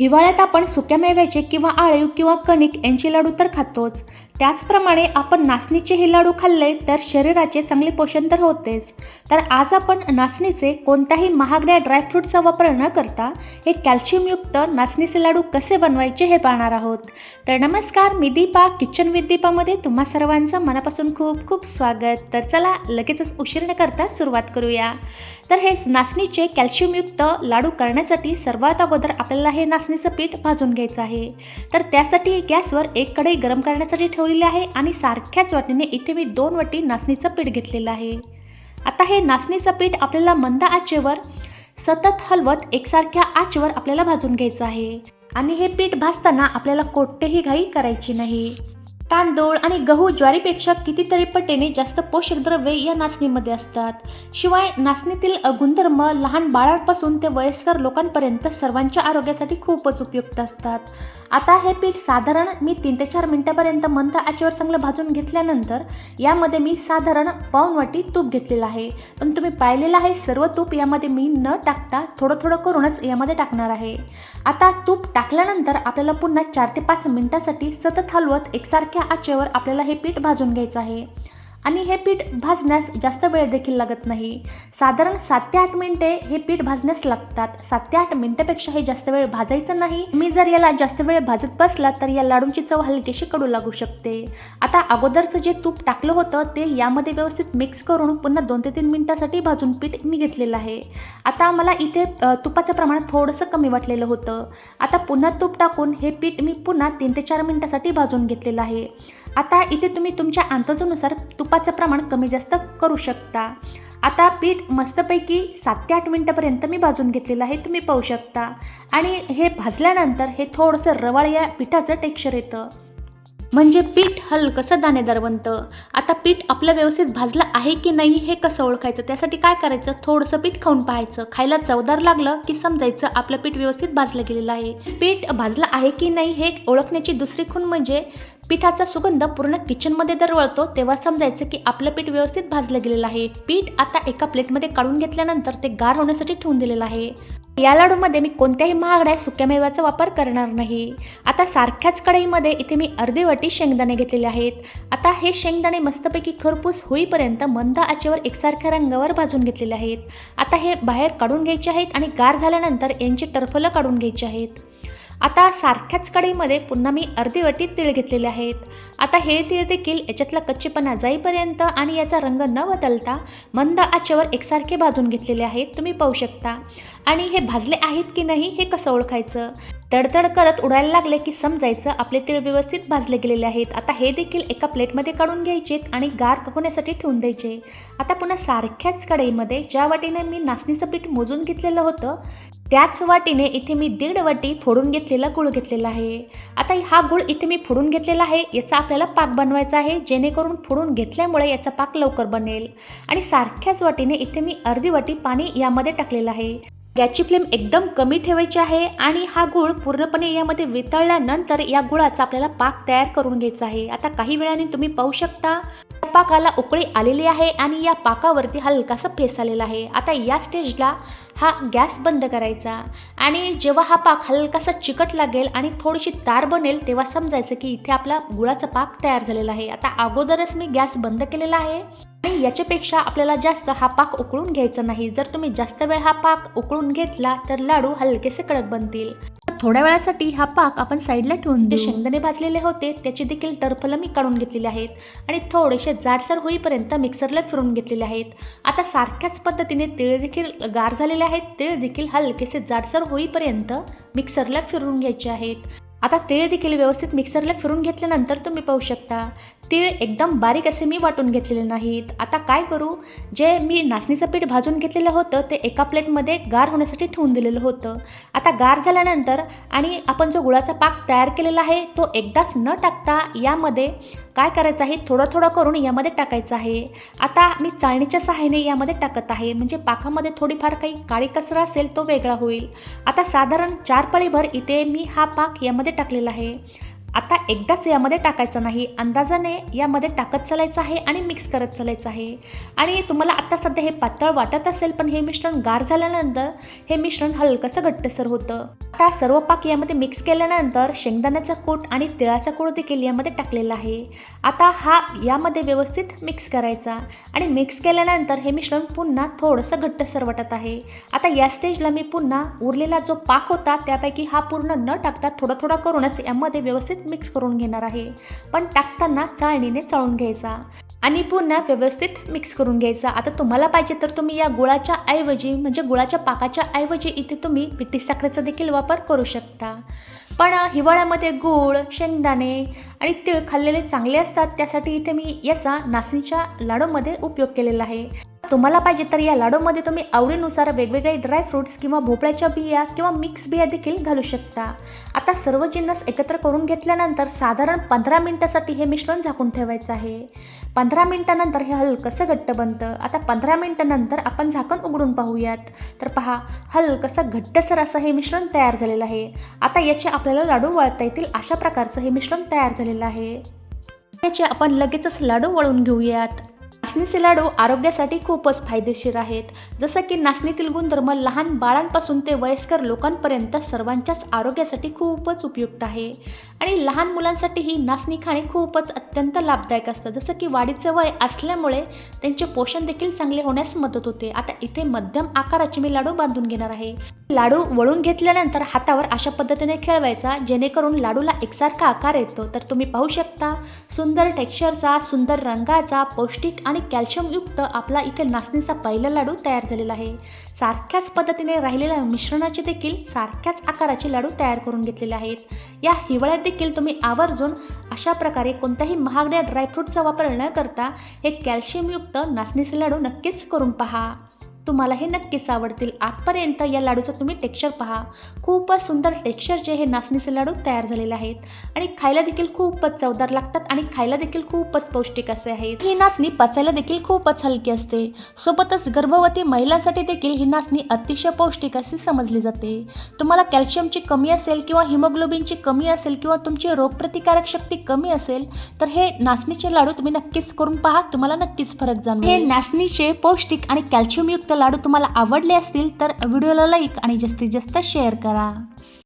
हिवाळ्यात आपण सुक्या मेव्याचे किंवा आळीव किंवा कणिक यांचे लाडू तर खातोच. त्याचप्रमाणे आपण नाचणीचे हे लाडू खाल्ले तर शरीराचे चांगले पोषण तर होतेच. तर आज आपण नाचणीचे कोणत्याही महागड्या ड्रायफ्रूटचा वापर न करता हे कॅल्शियमयुक्त नाचणीचे लाडू कसे बनवायचे हे पाहणार आहोत. तर नमस्कार मी दीपा किचन विथ दीपामध्ये तुम्हा सर्वांचं मनापासून खूप खूप स्वागत. तर चला लगेचच उशीर न करता सुरुवात करूया. तर हे नाचणीचे कॅल्शियमयुक्त लाडू करण्यासाठी सर्वात अगोदर आपल्याला हे नाचणीचं पीठ भाजून घ्यायचं आहे. तर त्यासाठी गॅसवर एक कढई गरम करण्यासाठी ठेवलेली आहे आणि सारख्याच वाटीने इथे मी दोन वाटी नाचणीचं पीठ घेतलेलं आहे. आता हे नाचणीचं पीठ आपल्याला मंद आचेवर सतत हलवत एकसारख्या आचेवर आपल्याला भाजून घ्यायचं आहे. आणि हे पीठ भाजताना आपल्याला कोणतेही घाई करायची नाही. तांदूळ आणि गहू ज्वारीपेक्षा कितीतरी पटीने जास्त पोषक द्रव्ये या नाचणीमध्ये असतात. शिवाय नाचणीतील गुणधर्म लहान बाळांपासून ते वयस्कर लोकांपर्यंत सर्वांच्या आरोग्यासाठी खूपच उपयुक्त असतात. आता हे पीठ साधारण मी तीन ते चार मिनटापर्यंत मंद आचेवर चांगलं भाजून घेतल्यानंतर यामध्ये मी साधारण पाऊण वाटी तूप घेतलेलं आहे. पण तुम्ही पाहिलेलं आहे सर्व तूप यामध्ये मी न टाकता थोडं थोडं करूनच यामध्ये टाकणार आहे. आता तूप टाकल्यानंतर आपल्याला पुन्हा चार ते पाच मिनिटासाठी सतत हलवत एकसारख्या आचेवर आपल्याला हे पीठ भाजून घ्यायचं आहे. आणि हे पीठ भाजण्यास जास्त वेळ देखील लागत नाही. साधारण सात ते आठ मिनिटे हे पीठ भाजण्यास लागतात. सात ते आठ मिनिटापेक्षा हे जास्त वेळ भाजायचं नाही. मी जर याला जास्त वेळ भाजत बसला तर या लाडूंची चव हलकीशी कडू लागू शकते. आता अगोदरचं जे तूप टाकलं होतं ते यामध्ये व्यवस्थित मिक्स करून पुन्हा दोन ते तीन मिनिटासाठी भाजून पीठ मी घेतलेलं आहे. आता मला इथे तुपाचं प्रमाण थोडंसं कमी वाटलेलं होतं. आता पुन्हा तूप टाकून हे पीठ मी पुन्हा तीन ते चार मिनिटासाठी भाजून घेतलेलं आहे. आता इथे तुम्ही तुमच्या अंदाजानुसार तुपाचं प्रमाण कमी जास्त करू शकता. आता पीठ मस्तपैकी सात ते आठ मिनटापर्यंत मी भाजून घेतलेलं आहे तुम्ही पाहू शकता. आणि हे भाजल्यानंतर हे थोडंसं रवाळ या पिठाचं टेक्स्चर येतं. म्हणजे पीठ हलकंसं दाणेदार बनतं. आता पीठ आपलं व्यवस्थित भाजलं आहे की नाही हे कसं ओळखायचं? त्यासाठी काय करायचं? थोडंसं पीठ खाऊन पाहायचं. खायला चवदार लागलं की समजायचं आपलं पीठ व्यवस्थित भाजलं गेलेलं आहे. पीठ भाजलं आहे की नाही हे ओळखण्याची दुसरी खूण म्हणजे पिठाचा सुगंध पूर्ण किचनमध्ये दरवळतो तेव्हा समजायचं की आपलं पीठ व्यवस्थित भाजलं गेलेलं आहे. पीठ आता एका प्लेटमध्ये काढून घेतल्यानंतर ते गार होण्यासाठी ठेवून दिलेलं आहे. या लाडूमध्ये मी कोणत्याही महागड्या सुक्या मेव्याचा वापर करणार नाही. आता सारख्याच कढईमध्ये इथे मी अर्धी वाटी शेंगदाणे घेतलेले आहेत. आता हे शेंगदाणे मस्तपैकी खरपूस होईपर्यंत मंद आचेवर एकसारख्या रंगावर भाजून घेतलेले आहेत. आता हे बाहेर काढून घ्यायचे आहेत आणि गार झाल्यानंतर यांची टरफलं काढून घ्यायची आहेत. आता सारख्याच कढईमध्ये पुन्हा मी अर्धी वाटी तीळ घेतलेले आहेत. आता हे तीळ देखील याच्यातला कच्चेपणा जाईपर्यंत आणि याचा रंग न बदलता मंद आचेवर एकसारखे भाजून घेतलेले आहेत तुम्ही पाहू शकता. आणि हे भाजले आहेत की नाही हे कसं ओळखायचं? तडतड करत उडायला लागले की समजायचं आपले तीळ व्यवस्थित भाजले गेलेले आहेत. आता हे देखील एका प्लेटमध्ये काढून घ्यायचेत आणि गार होण्यासाठी ठेवून द्यायचे. आता पुन्हा सारख्याच कढईमध्ये ज्या वाटीने मी नाचणीचं पीठ मोजून घेतलेलं होतं त्याच वाटीने इथे मी दीड वाटी फोडून घेतलेला गुळ घेतलेला आहे. आता हा गुळ इथे मी फोडून घेतलेला आहे याचा आपल्याला पाक बनवायचा आहे जेणेकरून फोडून घेतल्यामुळे याचा पाक लवकर बनेल. आणि सारख्याच वाटीने इथे मी अर्धी वाटी पाणी यामध्ये टाकलेलं आहे. गॅसची फ्लेम एकदम कमी ठेवायची आहे आणि हा गुळ पूर्णपणे यामध्ये वितळल्यानंतर या गुळाचा आपल्याला पाक तयार करून घ्यायचा आहे. आता काही वेळाने तुम्ही पाहू शकता. पाकाला उकळी आलेली आहे आणि या पाकावरती हलकासा फेस आलेला आहे. आता या स्टेजला हा गॅस बंद करायचा. आणि जेव्हा हा पाक हलकासा चिकट लागेल आणि थोडीशी तार बनेल तेव्हा समजायचं की इथे आपला गुळाचा पाक तयार झालेला आहे. आता अगोदरच मी गॅस बंद केलेला आहे. आणि याच्यापेक्षा आपल्याला जास्त हा पाक उकळून घ्यायचा नाही. जर तुम्ही जास्त वेळ हा पाक उकळून घेतला तर लाडू हलकेसे कडक बनतील. थोड्या वेळासाठी हा पाक आपण साईडला ठेवून जे शेंगदाणे भाजलेले होते त्याची देखील टरफलं मी काढून घेतलेली आहेत आणि थोडेसे जाडसर होईपर्यंत मिक्सरला फिरून घेतलेले आहेत. आता सारख्याच पद्धतीने तीळ देखील गार झालेले आहेत. तीळ देखील हलकेसे जाडसर होईपर्यंत मिक्सरला फिरून घ्यायचे आहेत. आता तीळ देखील व्यवस्थित मिक्सरला फिरून घेतल्यानंतर तुम्ही पाहू शकता. तीळ एकदम बारीक असे मी वाटून घेतलेले नाहीत. आता काय करू? जे मी नाचणीचं पीठ भाजून घेतलेलं होतं ते एका प्लेटमध्ये गार होण्यासाठी ठेवून दिलेलं होतं. आता गार झाल्यानंतर आणि आपण जो गुळाचा पाक तयार केलेला आहे तो एकदाच न टाकता यामध्ये काय करायचं आहे? थोडं थोडं करून यामध्ये टाकायचं आहे. आता मी चाळणीच्या सहाय्याने यामध्ये टाकत आहे. म्हणजे पाकामध्ये थोडीफार काही काळी कचरा असेल तो वेगळा होईल. आता साधारण चार पळीभर इथे मी हा पाक यामध्ये टाकलेला आहे. आता एकदाच यामध्ये टाकायचं नाही अंदाजाने यामध्ये टाकत चालायचं आहे आणि मिक्स करत चालायचं आहे. आणि तुम्हाला आता सध्या हे पातळ वाटत असेल पण हे मिश्रण गार झाल्यानंतर हे मिश्रण हलकंसं घट्टसर होतं. आता सर्व पाक यामध्ये मिक्स केल्यानंतर शेंगदाण्याचा कूट आणि तिळाचा कूट देखील यामध्ये टाकलेला आहे. आता हा यामध्ये व्यवस्थित मिक्स करायचा आणि मिक्स केल्यानंतर हे मिश्रण पुन्हा थोडंसं घट्टसर वाटत आहे. आता या स्टेजला मी पुन्हा उरलेला जो पाक होता त्यापैकी हा पूर्ण न टाकता थोडा थोडा करूनच यामध्ये व्यवस्थित मिक्स करून घेणार आहे. पण टाकताना चाळणीने चाळून घ्यायचा. आणि पुन्हा व्यवस्थित मिक्स करून घ्यायचा. आता तुम्हाला पाहिजे तर तुम्ही या गुळाच्या ऐवजी म्हणजे गुळाच्या पाकाच्या ऐवजी इथे तुम्ही पिठी साखरेचा देखील वापर करू शकता. पण हिवाळ्यामध्ये गूळ शेंगदाणे आणि तीळ खाल्लेले चांगले असतात. त्यासाठी इथे मी याचा नाचणीच्या लाडूमध्ये उपयोग केलेला आहे. तुम्हाला पाहिजे तर या लाडूमध्ये तुम्ही आवडीनुसार वेगवेगळे ड्रायफ्रुट्स किंवा भोपळ्याच्या बिया किंवा मिक्स बिया देखील घालू शकता. आता सर्व जिन्नस एकत्र करून घेतल्यानंतर साधारण पंधरा मिनटासाठी हे मिश्रण झाकून ठेवायचं आहे. पंधरा मिनटानंतर हे हलकंसं घट्ट बनतं. आता पंधरा मिनटानंतर आपण झाकण उघडून पाहूयात. तर पहा हलकंसं घट्टसर असं हे मिश्रण तयार झालेलं आहे. आता याचे आपल्याला लाडू वळता येतील अशा प्रकारचं हे मिश्रण तयार झालेलं आहे. याचे आपण लगेचच लाडू वळून घेऊयात. नाचणीचे लाडू आरोग्यासाठी खूपच फायदेशीर आहेत. जसं की नाचणीतील गुणधर्म लहान बाळांपासून ते वयस्कर लोकांपर्यंत सर्वांच्याच आरोग्यासाठी खूपच उपयुक्त आहे. आणि लहान मुलांसाठी ही नाचणी खाणे खूपच अत्यंत लाभदायक असतं. जसं की वाढीचं वय असल्यामुळे त्यांचे पोषण देखील चांगले होण्यास मदत होते. आता इथे मध्यम आकाराचे मी लाडू बांधून घेणार आहे. लाडू वळून घेतल्यानंतर हातावर अशा पद्धतीने खेळवायचा जेणेकरून लाडूला एकसारखा आकार येतो. तर तुम्ही पाहू शकता सुंदर टेक्स्चरचा सुंदर रंगाचा पौष्टिक आणि कॅल्शियमयुक्त आपला इथे नाचणीचा पहिला लाडू तयार झालेला आहे. सारख्याच पद्धतीने राहिलेल्या मिश्रणाचे देखील सारख्याच आकाराचे लाडू तयार करून घेतलेले आहेत. या हिवाळ्यात देखील तुम्ही आवर्जून अशा प्रकारे कोणत्याही महागड्या ड्रायफ्रूटचा वापर न करता हे कॅल्शियमयुक्त नाचणीचे लाडू नक्कीच करून पहा. तुम्हाला हे नक्कीच आवडतील. आजपर्यंत या लाडूचं तुम्ही टेक्स्चर पहा. खूपच सुंदर टेक्स्चरचे हे नाचणीचे लाडू तयार झालेले आहेत. आणि खायला देखील खूपच चवदार लागतात आणि खायला देखील खूपच पौष्टिक असे आहेत. ही नाचणी पचायला देखील खूपच हलकी असते. सोबतच गर्भवती महिलांसाठी देखील ही नाचणी अतिशय पौष्टिक अशी समजली जाते. तुम्हाला कॅल्शियमची कमी असेल किंवा हिमोग्लोबिनची कमी असेल किंवा तुमची रोगप्रतिकारक शक्ती कमी असेल तर हे नाचणीचे लाडू तुम्ही नक्कीच करून पहा. तुम्हाला नक्कीच फरक जाणवेल. हे नाचणीचे पौष्टिक आणि कॅल्शियमयुक्त लाडू तुम्हाला आवडले असतील तर व्हिडिओला लाईक आणि जास्तीत जास्त शेअर करा.